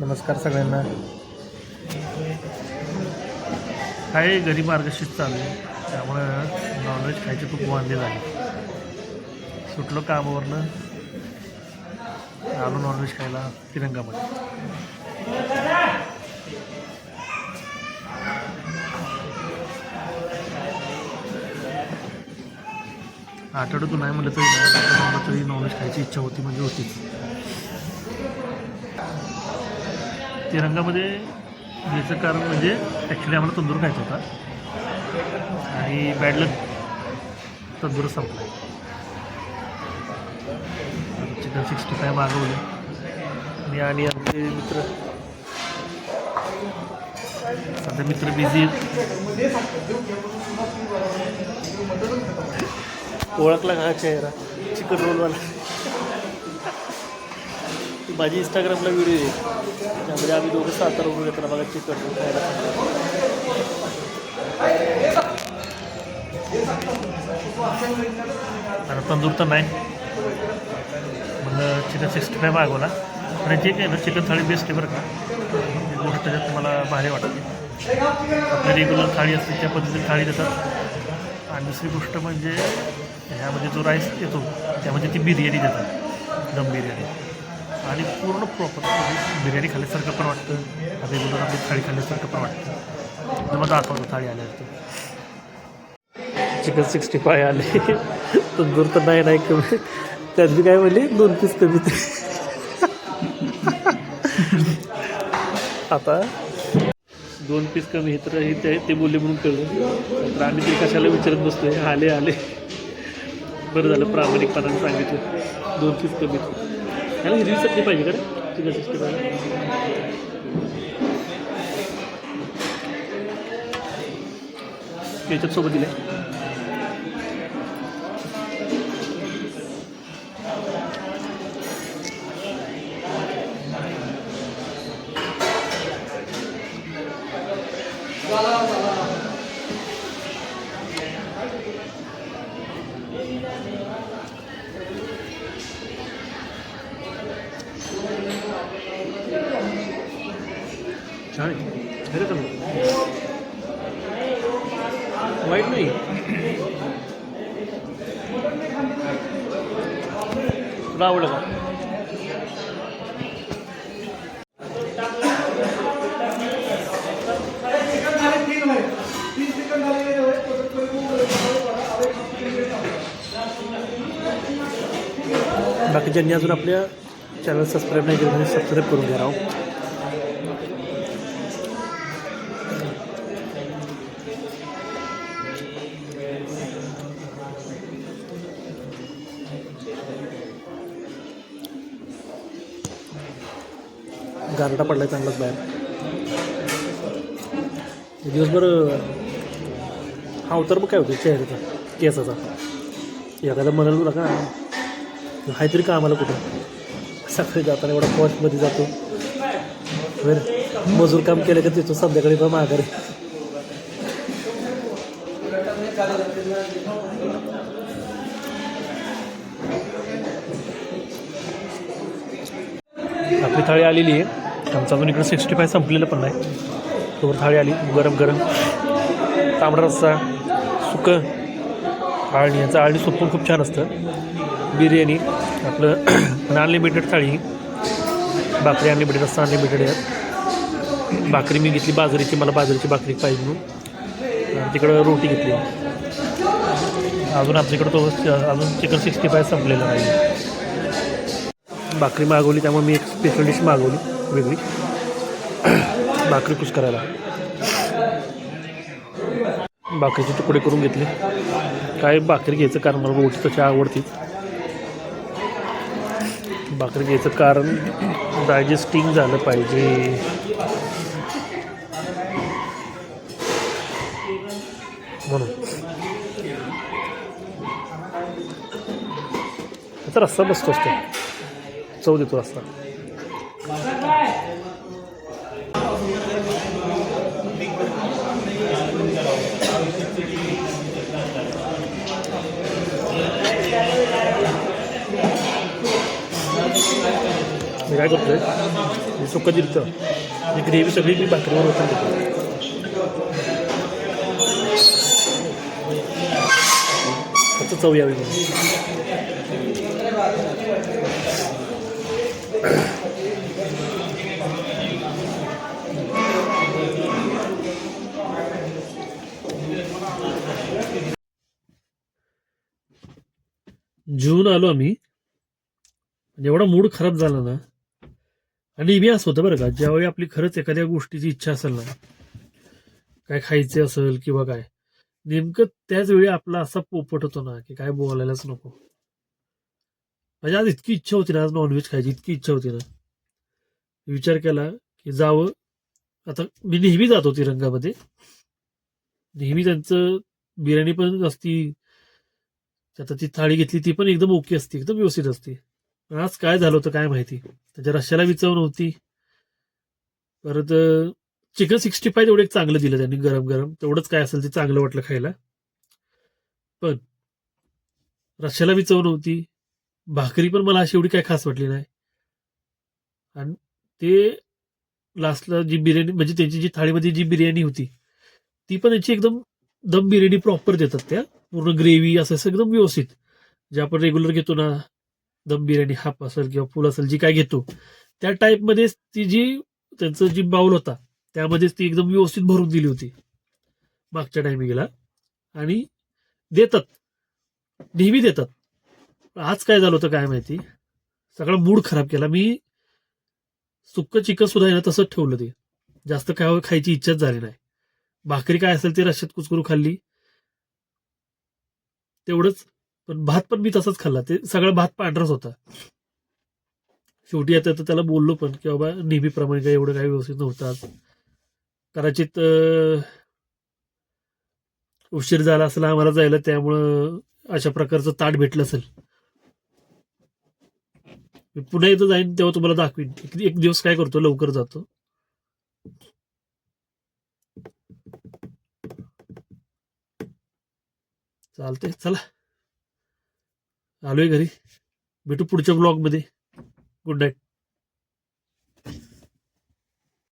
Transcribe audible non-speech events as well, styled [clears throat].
नमस्कार सगळ्यांना. काही घरी मार्गशीर्ष चालू आहे. त्यामुळं नॉनव्हेज खायचे खूप वांदे झाले. सुटलो कामावरनं आलो नॉनव्हेज खायला तिरंगामध्ये. आठवड्यातून नाही म्हटलं तरी नाही तरी नॉनव्हेज खायची इच्छा होती म्हणजे होतीच. तिरंगामध्ये याचं कारण म्हणजे ॲक्च्युली आम्हाला तंदूर खायचा होता. आणि बॅडलक तंदूर संपला. चिकन सिक्स्टी फाय मागवले. मी आणि आमचे मित्र. सध्या मित्र बिझी आहेत. ओळखला का चेहरा? चिकन रोलवाला. ती माझी इंस्टाग्रामला व्हिडिओ आहे. त्यामध्ये म्हणजे आम्ही दोघं सातारा येताना बघा चिकन रोल खायला सांगतो. आता तंदूर तर नाही. म्हणलं चिकन सिक्स्टी फाय मागवला आणि जे काही ना चिकन थाळी बेस्ट आहे बरं का. ही गोष्ट त्याच्यात मला भारी वाटते. आपल्या रेग्युलर थाळी असते त्या पद्धतीने थाळी देतात. आणि दुसरी गोष्ट म्हणजे ह्यामध्ये जो राईस येतो त्यामध्ये ती बिर्याणी देतात. दम बिर्याणी. आणि पूर्ण प्रॉपर म्हणजे बिर्याणी खाल्ल्यासारखं पण वाटतं. रेग्युलर आपली थाळी खाल्ल्यासारखं पण वाटतं. मग दाखवतो थाळी आल्यावरती चिकन सिक्स्टी फाय आले. तंदूर तर नाही नाही कमी. त्यात काय म्हणले? दोन पीस कमी. ते आता दोन पीस कमी हे तर हे ते ते बोलले म्हणून कळलं. तर आम्ही ते कशाला विचारत बसतोय आले आले. बरं झालं प्रामाणिकपणाने सांगितलं. दोन पीस कमी. त्याला हिरवी चटणी पाहिजे का चिकन सिक्स्टी फाय याच्यात दिले छान आहे. खरं चांगलं वाईट नाही. तुला आवडलं का? बाकी ज्यांनी अजून आपल्या चॅनल सबस्क्राईब नाही केलं त्यांनी सबस्क्राईब करून घ्या राव. गारंटा पडला आहे चांगलाच बाहेर. दिवसभर हा उतर मग काय होतं चेहऱ्याचा केसाचा. एखादा म्हणाल तुला का आहे तरी का आम्हाला कुठं? सकाळी जाताना एवढा पॉशमध्ये जातो. बरं मजूर काम केलं का तिथून संध्याकाळी पण माघारी. आपली थाळी आलेली आहे. आमचा अजून इकडं सिक्स्टी फाय संपलेलं पण नाही. तोवर थाळी आली गरम गरम. तांबडा रस्सा सुकं. आळणी याचं आळणी सूप पण खूप छान असतं. बिर्याणी आपलं [clears throat] अनलिमिटेड थाळी. भाकरी अनलिमिटेड असतं अनलिमिटेड आहे. भाकरी मी घेतली बाजरीची मला बाजरीची भाकरी पाहिजे म्हणून. तिकडं रोटी घेतली. अजून आमच्याकडं तो अजून चिकन सिक्स्टी फाय संपलेलं नाही. भाकरी मागवली त्यामुळे मी एक स्पेशल डिश मागवली वेगळी. भाकरी कुस करायला. भाकरीचे तुकडे करून घेतले. काय भाकरी घ्यायचं कारण मला रोटी तशी आवडती. भाकरी घ्यायचं कारण डायजेस्टिंग झालं पाहिजे. म्हणून. त्याचा रस्सा बसतो असतो चव देतो रस्ता मी काय करतोय? मी सुकं दिलं तर ग्रेव्ही सगळी मी भाकरीवर होतं देतो चव यावी म्हणून. जून आलो आम्ही. म्हणजे एवढा मूड खराब झाला ना. आणि मी असं होतं बरं का ज्यावेळी आपली खरंच एखाद्या गोष्टीची इच्छा असेल ना काय खायचे असेल किंवा काय नेमकं त्याच वेळी आपला असा पोपट होतो ना की काय बोलायलाच नको. म्हणजे आज इतकी इच्छा होती ना आज नॉनव्हेज खायची इतकी इच्छा होती ना. विचार केला की जावं. आता मी नेहमी जातो तिरंगामध्ये नेहमी त्यांचं बिर्याणी पण असती. आता ती थाळी घेतली ती पण एकदम ओके असते एकदम व्यवस्थित असते. पण आज काय झालं होतं काय माहिती? त्याच्या रश्याला विचार नव्हती. परत चिकन सिक्स्टी फाय तेवढं एक चांगलं दिलं त्यांनी गरम गरम. तेवढंच काय असेल ते चांगलं वाटलं खायला. पण रश्याला विचार नव्हती. भाकरी पण मला अशी एवढी काय खास वाटली नाही. आणि ते लास्टला जी बिर्याणी म्हणजे त्यांची जी थाळीमध्ये जी बिर्याणी होती ती पण याची एकदम दम बिर्याणी प्रॉपर देतात त्या. पूर्ण ग्रेव्ही असं असं एकदम व्यवस्थित. जे आपण रेग्युलर घेतो ना दम बिर्याणी हाफ असेल किंवा फुल असेल जी काय घेतो त्या टाईपमध्येच ती जी त्यांचं जी बाउल होता त्यामध्येच ती एकदम व्यवस्थित भरून दिली होती मागच्या टायमिंगला आणि देतात. नेहमी देतात. आज काय झालं होतं काय माहिती? सगळा मूड खराब केला. मी सुक्क चिकन सुद्धा आहे ना तसंच ठेवलं ते. जास्त काय खायची इच्छाच झाली नाही. भाकरी काय असेल ते रश्यात कुचकरू खाल्ली. तेवढंच. पण भात पण मी तसाच खाल्ला. ते सगळा भात पांढराच होता. शेवटी आता तर त्याला बोललो पण की बाबा नेहमीप्रमाणे काय एवढं काही व्यवस्थित नव्हतं आज. कदाचित उशीर झाला असेल आम्हाला जायला त्यामुळं अशा प्रकारचं ताट भेटलं असेल. मी पुन्हा एकदा जाईन तेव्हा तुम्हाला दाखवीन. एक- एक दिवस काय करतो लवकर जातो. चालतंय चला. आलोय घरी. भेटू पुढच्या ब्लॉगमध्ये. Good night